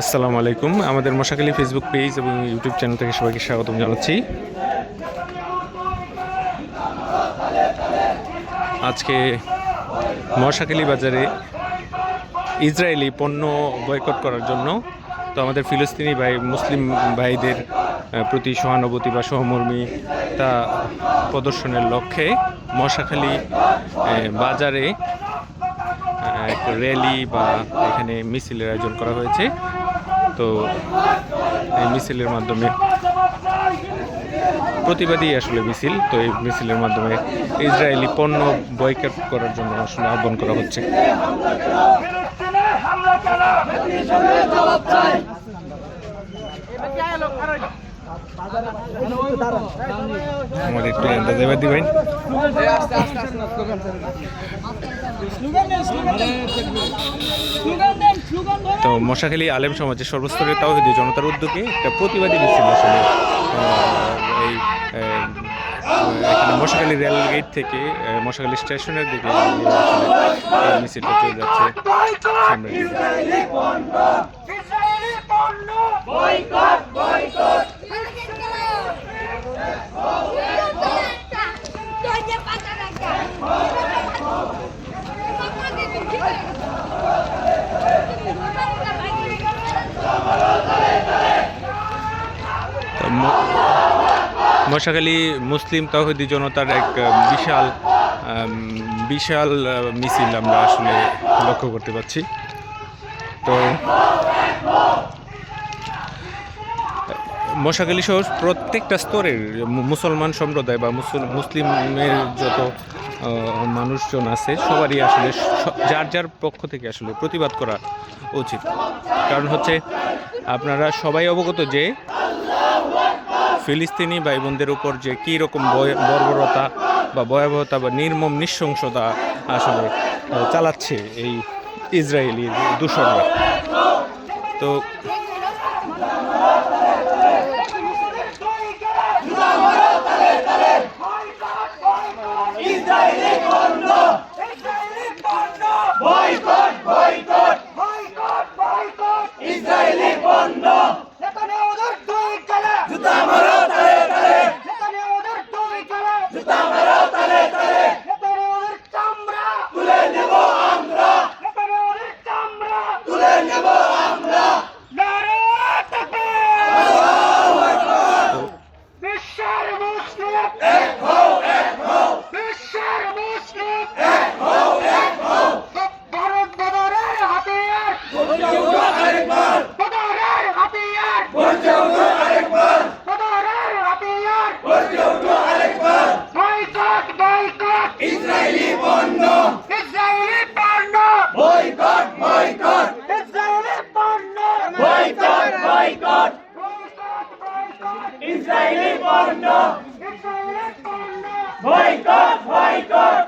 আসসালামু আলাইকুম। আমাদের মশাখালী ফেসবুক পেজ এবং ইউটিউব চ্যানেল থেকে সবাইকে স্বাগতম জানাচ্ছি। আজকে মশাখালী বাজারে ইসরায়েলি পণ্য বয়কট করার জন্য, তো আমাদের ফিলিস্তিনি ভাই, মুসলিম ভাইদের প্রতি সহানুভূতি বা সহমর্মিতা প্রদর্শনের লক্ষ্যে মশাখালী বাজারে এক র্যালি বা এখানে মিছিলের আয়োজন করা হয়েছে। তো এই মিছিলের মাধ্যমে প্রতিবাদী আসলে মিছিল তো এই মিছিলের মাধ্যমে ইসরায়েলি পণ্য বয়কট করার জন্য আসলে আহ্বান করা হচ্ছে। আমাদের একটু দিবেন। তো মশাখালী আলেম সমাজের সর্বস্তরের তাওহিদি জনতার উদ্যোগে একটা প্রতিবাদী মিছিল আসলে এই মশাখালী রেল গেট থেকে মশাখালী স্টেশনের দিকে মিছিলটা চলে যাচ্ছে। দিকে। মশাখালী মুসলিম তহিদি জনতার এক বিশাল বিশাল মিছিল আমরা আসলে লক্ষ্য করতে পারছি। তো মশাখালী সহ প্রত্যেকটা স্তরের মুসলমান সম্প্রদায় বা মুসল- মুসলিমের যত মানুষজন আছে, সবারই আসলে যার যার পক্ষ থেকে আসলে প্রতিবাদ করা উচিত। কারণ হচ্ছে আপনারা সবাই অবগত যে ফিলিস্তিনি ভাই বোনদের উপর যে কী রকম বর্বরতা বা ভয়াবহতা বা নির্মম নৃশংসতা আসলে চালাচ্ছে এই ইসরায়েলি দূষণরা। তো বিশ্বের মুসলিম এক হও এক হও বিশ্বের মুসলিম এক হও এক হও ভারত বদরের হাতিয়ার আরেকবার বদরের হাতিয়ার আরেকবার বদরের হাতিয়ার আরেকবার বয়কট বয়কট ইসরায়েলি পণ্য ইসরায়েলি পণ্য বয়কট বয়কট ইসরায়েলি পণ্য বয়কট ইসরায়েলি পণ্য বয়কট বয়কট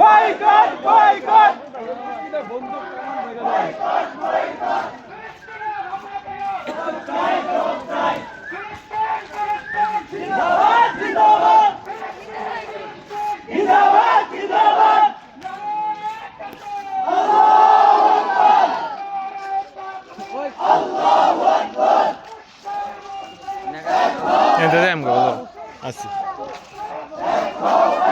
বয়কট বয়কট জিন্দাবাদ জিন্দাবাদ! জিন্দাবাদ হোক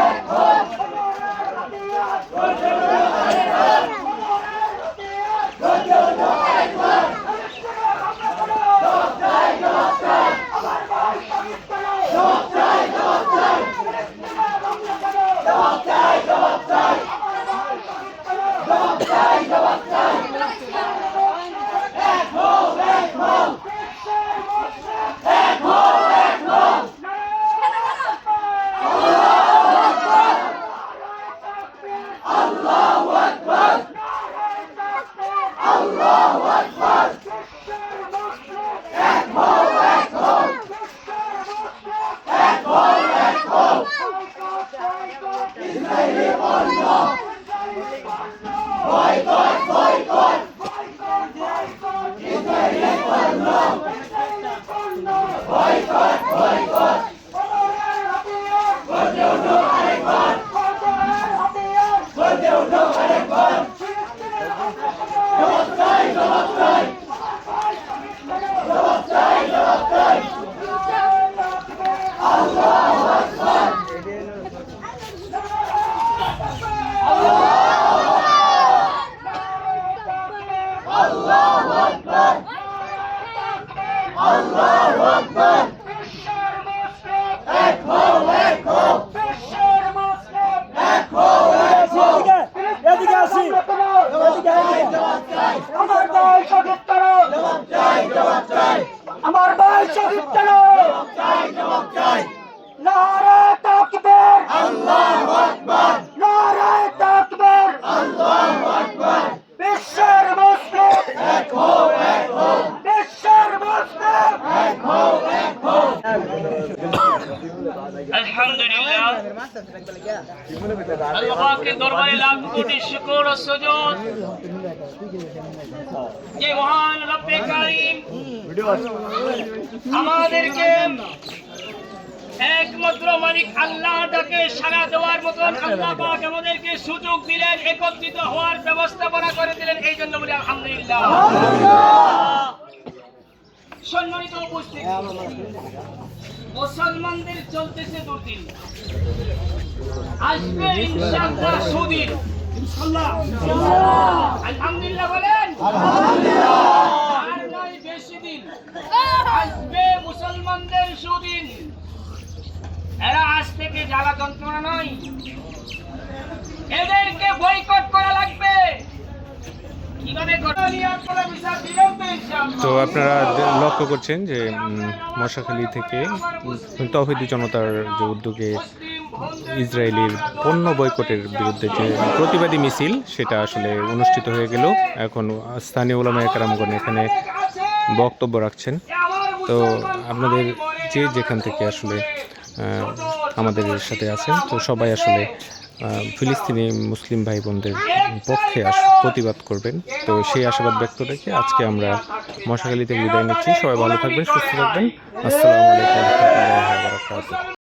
আমাদেরকে একমাত্র মালিক আল্লাহ, তাকে সারা দেওয়ার মতন আল্লাহ পাক আমাদেরকে সুযোগ দিলেন, একত্রিত হওয়ার ব্যবস্থাপনা করে দিলেন, এই জন্য বলি আলহামদুলিল্লাহ। সম্মানিত উপস্থিতি। মুসলমানদের চলতেছে দুদিন আসবে ইনশাআল্লাহ সুদিন। ইনশাআল্লাহ। আলহামদুলিল্লাহ বলেন। আর নয় বেশি দিন। আসবে মুসলমানদের সুদিন। এরা আজ থেকে জ্বালা যন্ত্রণা নয়। এদেরকে বয়কট করা লাগবে কীভাবে করা নিয়ে আপনারা বিচার দিবেন তো আপনারা লক্ষ্য করছেন যে মশাখালী থেকে তৌহিদি জনতার যে উদ্যোগে ইসরায়েলের পণ্য বয়কটের বিরুদ্ধে যে প্রতিবাদী মিছিল, সেটা আসলে অনুষ্ঠিত হয়ে গেল। এখন স্থানীয় ওলামা একরামগণ এখানে বক্তব্য রাখছেন। তো আপনাদের যে যেখান থেকে আসলে আমাদের সাথে আছেন, তো সবাই আসলে ফিলিস্তিনি মুসলিম ভাই বোনদের পক্ষে প্রতিবাদ করবেন। তো সেই আশাবাদ ব্যক্ত রেখে আজকে আমরা মশাখালী থেকে বিদায় নিচ্ছি। সবাই ভালো থাকবেন, সুস্থ থাকবেন। আসসালামু আলাইকুম